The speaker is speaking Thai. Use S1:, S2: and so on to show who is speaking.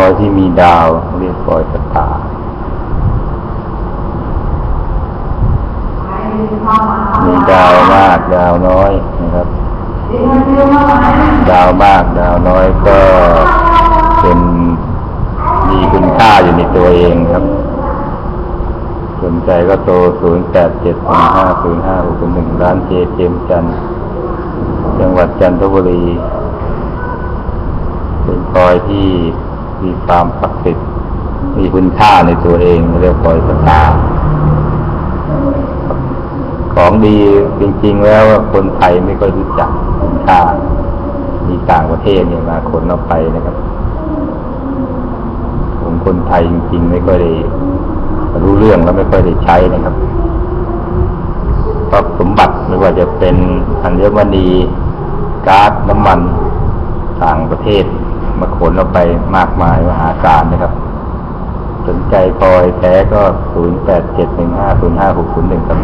S1: อยที่มีดาวเรียกพลอยสตามีดาวมากดาวน้อยนะครับ ดาวมากดาวน้อยก็เป็นมีคุณค่าอยู่ในตัวเองครับ สนใจก็โทร0 8 7 2 5 0 5 6 1ร้านเจเจมจัน จังหวัดจันทบุรี เป็นพลอยที่ มีความศักดิ์สิทธิ์มีคุณค่าในตัวเองเรียกพลอยสตาของดีจริง ๆ แล้วคนไทยไม่ค่อยรู้จักคุณค่า มีต่างประเทศเนี่ยมาขนเอาไปนะครับผมคนไทยจริง ๆ ไม่ค่อยได้รู้เรื่องแล้วไม่ค่อยได้ใช้นะครับทรัพย์สมบัติไม่ว่าจะเป็นอัญมณีก๊าซน้ำมัน ต่างประเทศ มาขนเราไปมากมายมหาศาลนะครับ สนใจพอยแท้ก็ 0 8 7 1 5 0 5 6 0 1 ครับ